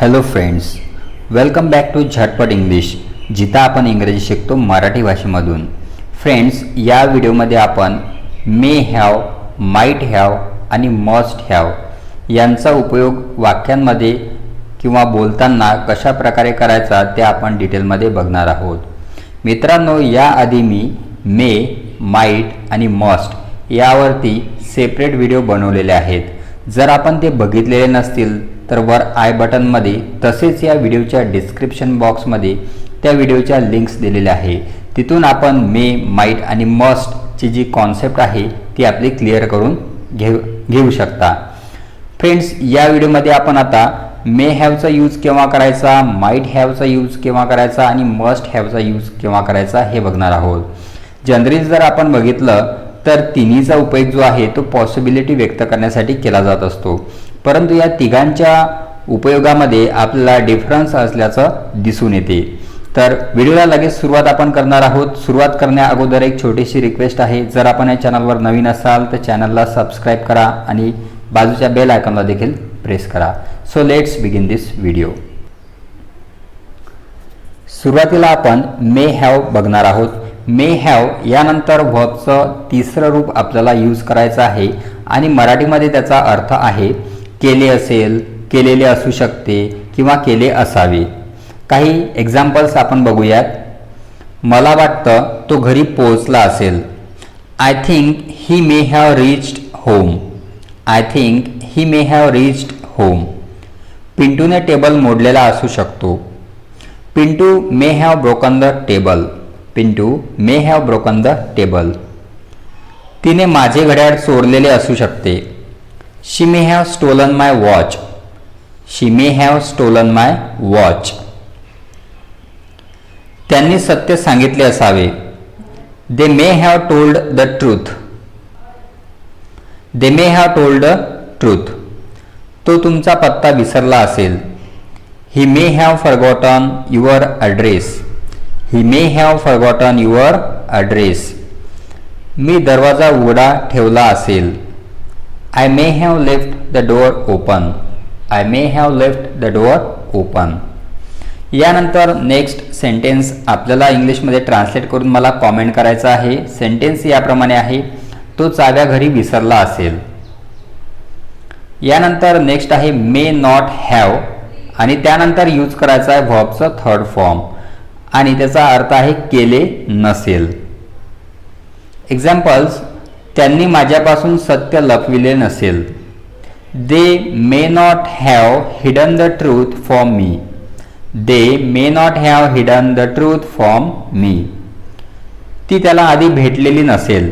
Hello friends welcome back to झटपट English जिथं आपण इंग्रजी शिकतो मराठी भाषेमधून. फ्रेंड्स या व्हिडिओमध्ये आपण मे हॅव माईट हॅव आणि मस्ट हॅव यांचा उपयोग वाक्यांमध्ये किंवा बोलताना कशा प्रकारे करायचा ते आपण डिटेलमध्ये बघणार आहोत. मित्रांनो याआधी मी मे माईट आणि मस्ट यावरती सेपरेट व्हिडिओ बनवलेले आहेत. जर आपण ते बघितलेले नसतील तर वर आय बटनमध्ये तसेच या व्हिडिओच्या डिस्क्रिप्शन बॉक्समध्ये त्या व्हिडिओच्या लिंक्स दिलेल्या आहे. तिथून आपण मे माईट आणि मस्टची जी कॉन्सेप्ट आहे ती आपली क्लिअर करून घेऊ घेऊ शकता. फ्रेंड्स या व्हिडिओमध्ये आपण आता मे हॅवचा यूज केव्हा करायचा माईट हॅवचा यूज केव्हा करायचा आणि मस्ट हॅवचा यूज केव्हा करायचा हे बघणार आहोत. जनरली जर आपण बघितलं तर तिन्हीचा उपयोग जो आहे तो पॉसिबिलिटी व्यक्त करण्यासाठी केला जात असतो. परंतु या तिघांच्या उपयोगामध्ये आपल्याला डिफरन्स असल्याचं दिसून येते. तर व्हिडिओला लगेच सुरुवात आपण करणार आहोत. सुरुवात करण्या अगोदर एक छोटीशी रिक्वेस्ट आहे. जर आपण या चॅनलवर नवीन असाल तर चॅनलला सबस्क्राईब करा आणि बाजूच्या बेल आयकॉनला देखील प्रेस करा. So let's begin this video सुरुवातीला आपण मे हॅव बघणार आहोत. मे हॅव यानंतर व्हॉबचं तिसरं रूप आपल्याला यूज करायचं आहे आणि मराठीमध्ये त्याचा अर्थ आहे केले असेल केलेले असू शकते किंवा केले असावे. काही एक्झाम्पल्स आपण बघूयात. मला वाटतं तो घरी पोहोचला असेल. I think he may have reached home I think he may have reached home पिंटूने table मोडलेला असू शकतो. Pintu may have broken the table Pintu may have broken the table तिने माझे घड्याळ चोरलेले असू शकते. She may have stolen my watch she may have stolen my watch त्यांनी सत्य सांगितले असावे. They may have told the truth they may have told the truth तो तुमचा पत्ता विसरला असेल. He may have forgotten your address he may have forgotten your address मी दरवाजा उघडा ठेवला असेल. I may have left the door open I may have left the door open यानंतर नेक्स्ट सेंटेन्स आपल्याला इंग्लिशमध्ये ट्रान्सलेट करून मला कॉमेंट करायचा आहे. सेंटेन्स याप्रमाणे आहे तो चाव्या घरी विसरला असेल. यानंतर नेक्स्ट आहे मे नॉट हॅव आणि त्यानंतर यूज करायचा आहे व्हॉबचा थर्ड फॉर्म आणि त्याचा अर्थ आहे केले नसेल. एक्झाम्पल्स त्यांनी माझ्यापासून सत्य लपविले नसेल. They may not have hidden the truth from me they may not have hidden the truth from me ती त्याला आधी भेटलेली नसेल.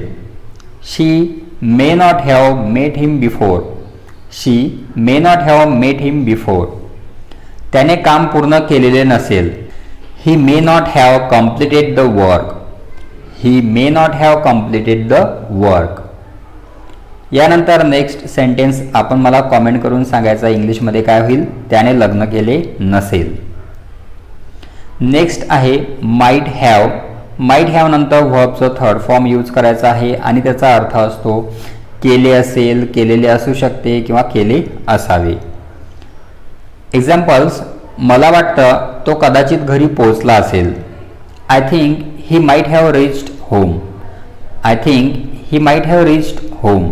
She may not have met him before she may not have met him before त्याने काम पूर्ण केलेले नसेल. He may not have completed the work he may not have completed the work यानंतर नेक्स्ट सेंटेन्स आपण मला कॉमेंट करून सांगायचा इंग्लिशमध्ये काय होईल? त्याने लग्न केले नसेल. नेक्स्ट आहे माईट हॅव माईट हॅव नंतर व्हर्बचं थर्ड फॉर्म यूज करायचा आहे आणि त्याचा अर्थ असतो केले असेल केलेले असू शकते किंवा केले असावे. एक्झाम्पल्स मला वाटतं तो कदाचित घरी पोहोचला असेल. I think he might have reached home I think he might have reached home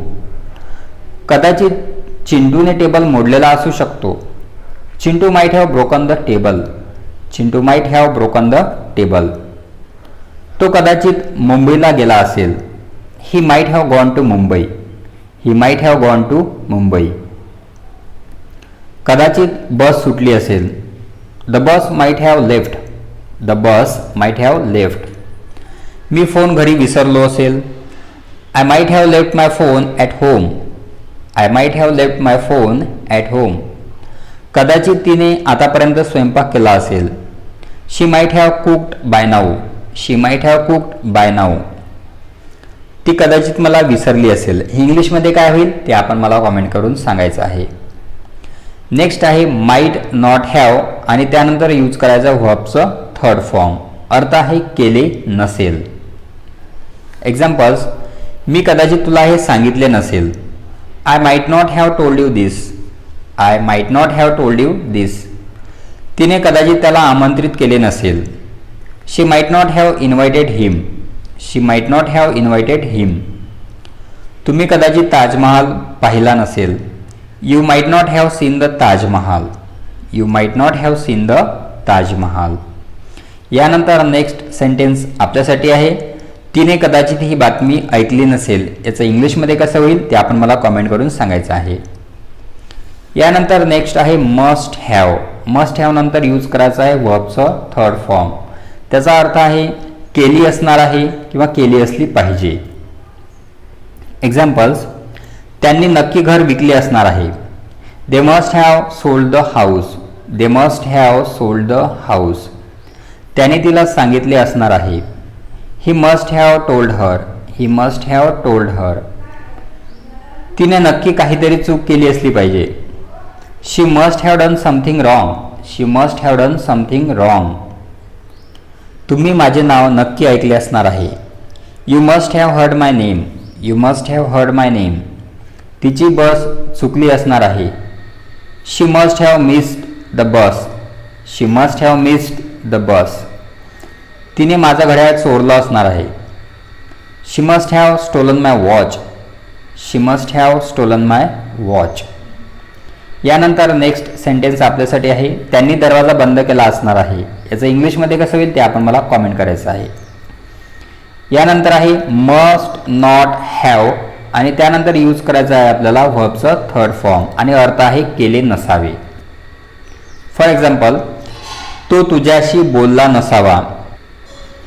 कदाचित चिंटूने टेबल मोडलेला असू शकतो. Chintu might have broken the table Chintu might have broken the table तो कदाचित मुंबईला गेला असेल. He might have gone to Mumbai he might have gone to Mumbai कदाचित बस सुटली असेल. The bus might have left the bus might have left me phone घरी विसरलो असेल. I might have left my phone at home I might have left my phone at home कदाचित तिने आतापर्यंत स्वयंपाक केला असेल. She might have cooked by now she might have cooked by now ती कदाचित मला विसरली असेल. इंग्लिशमध्ये काय होईल? ते आपण मला कॉमेंट करून सांगायचं आहे. नेक्स्ट आहे माईट नॉट हॅव आणि त्यानंतर यूज करायचा व्हॉपचं थर्ड फॉर्म अर्थ आहे केले नसेल. एक्झाम्पल्स मी कदाचित तुला हे सांगितले नसेल. I might not have told you this I might not have told you this तिने कदाचित त्याला आमंत्रित केले नसेल. She might not have invited him she might not have invited him तुम्ही कदाचित ताजमहाल पाहिला नसेल. You might not have seen the Taj Mahal. You might not have seen the Taj Mahal. यानंतर नेक्स्ट सेंटेन्स आपल्यासाठी आहे. तिने कदाचित ही बातमी ऐकली नसेल याचं इंग्लिशमध्ये कसं होईल ते आपण मला कॉमेंट करून सांगायचं आहे. यानंतर नेक्स्ट आहे मस्ट हॅव मस्ट हॅव नंतर यूज करायचं आहे वर्बचं थर्ड फॉर्म त्याचा अर्थ आहे केली असणार आहे किंवा केली असली पाहिजे. एक्झाम्पल्स त्यांनी नक्की घर विकले असणार आहे. They must have sold the house they must have sold the house त्याने तिला सांगितले असणार आहे. He must have told her he must have told her तिने नक्की काहीतरी चूक केली असली पाहिजे. She must have done something wrong she must have done something wrong तुम्ही माझे नाव नक्की ऐकले असणार आहे. You must have heard my name you must have heard my name तिची बस चुकली असणार आहे. She must have missed the bus she must have missed the bus तिने माझा घड्याळ चोरला असणार आहे. She must have stolen my watch she must have stolen my watch यानंतर नेक्स्ट सेंटेन्स आपल्यासाठी आहे. त्यांनी दरवाजा बंद केला असणार आहे. याचं इंग्लिशमध्ये कसं होईल ते आपण मला कॉमेंट करायचं आहे. यानंतर आहे मस्ट नॉट हॅव आणि त्यानंतर यूज करायचं आहे आपल्याला व्हर्बचं थर्ड फॉर्म आणि अर्थ आहे केले नसावे. फॉर एक्झाम्पल तो तुझ्याशी बोलला नसावा.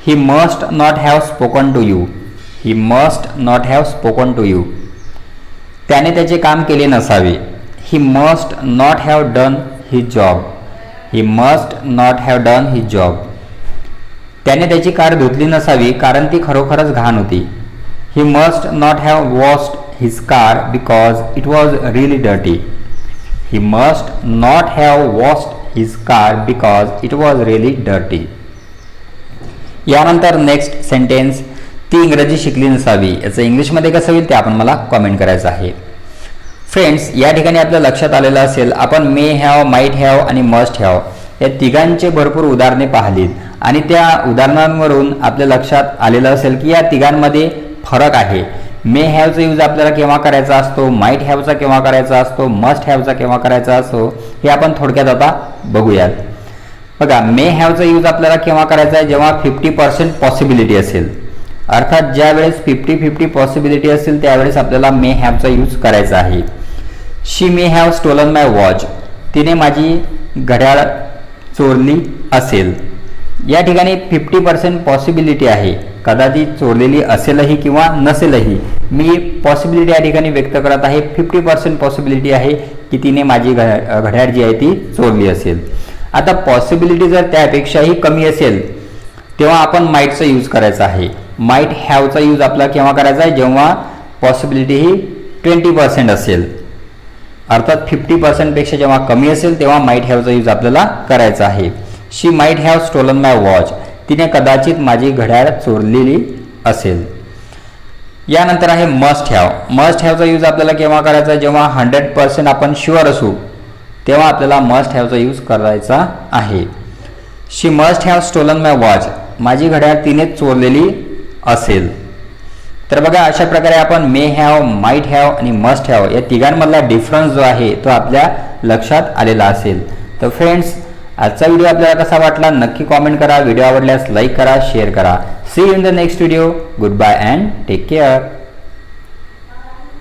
He must not have spoken to you he must not have spoken to you त्याने त्याचे काम केले नसावे. He must not have done he job he must not have done he job त्याने त्याची कार धुतली नसावी कारण ती खरोखरच घाण होती. He must not have washed his car because it was really dirty he must not have washed his car because it was really dirty यानंतर नेक्स्ट सेंटेन्स ती इंग्रजी शिकली नसावी. याचं इंग्लिशमध्ये कसं होईल ते आपण मला कॉमेंट करायचं आहे. फ्रेंड्स या ठिकाणी आपल्या लक्षात आलेलं असेल आपण मे हॅव माईट हॅव आणि मस्ट हॅव या तिघांचे भरपूर उदाहरणे पाहिलीत. आणि त्या उदाहरणांवरून आपल्या लक्षात आलेलं असेल की या तिघांमध्ये फरक आहे. मे हॅवचा यूज आपल्याला केव्हा करायचा असतो? माईट हॅवचा केव्हा करायचा असतो? मस्ट हॅवचा केव्हा करायचा असतो? हे आपण थोडक्यात आता बघूयात. बघा मे हॅवचा यूज आपल्याला केव्हा करायचा आहे? जेव्हा फिफ्टी पर्सेंट पॉसिबिलिटी असेल. अर्थात ज्या वेळेस फिफ्टी फिफ्टी पॉसिबिलिटी असेल त्यावेळेस आपल्याला मे हॅवचा यूज करायचा आहे. She may have stolen my watch तिने माझी घड्याळ चोरली असेल. या ठिकाणी फिफ्टी पर्सेंट पॉसिबिलिटी आहे. कदाचित चोरलेली असेलही किंवा नसेलही. मी पॉसिबिलिटी या ठिकाणी व्यक्त करत आहे. फिफ्टी पर्सेंट पॉसिबिलिटी आहे की तिने माझी घड्याळ जी आहे ती चोरली असेल. आता पॉसिबिलिटी जर त्यापेक्षाही कमी असेल तेव्हा आपण माईटचा यूज करायचा आहे. माईट हॅवचा यूज आपला केव्हा करायचा आहे? जेव्हा पॉसिबिलिटी ही ट्वेंटी पर्सेंट असेल. अर्थात फिफ्टी पर्सेंटपेक्षा जेव्हा कमी असेल तेव्हा माईट हॅवचा यूज आपल्याला करायचा आहे. She might have stolen my watch तिने कदाचित माझी घड्याळ चोरलेली असेल. यानंतर आहे मस्ट हॅव मस्ट हॅवचा यूज आपल्याला केव्हा करायचा आहे? जेव्हा हंड्रेड पर्सेंट आपण शुअर असू. तेव्हा आपल्याला मस्ट हॅवचा यूज करायचा आहे. She must have stolen my watch माझी घड्याळ तिनेच चोरलेली असेल. तर बघा अशा प्रकारे आपण मे हॅव माईट हॅव आणि मस्ट हॅव या तिघांमधला डिफरन्स जो आहे तो आपल्या लक्षात आलेला असेल. तर फ्रेंड्स आजचा व्हिडिओ आपल्याला कसा वाटला? नक्की कॉमेंट करा. व्हिडिओ आवडल्यास लाईक करा शेअर करा. See in the next video goodbye and take care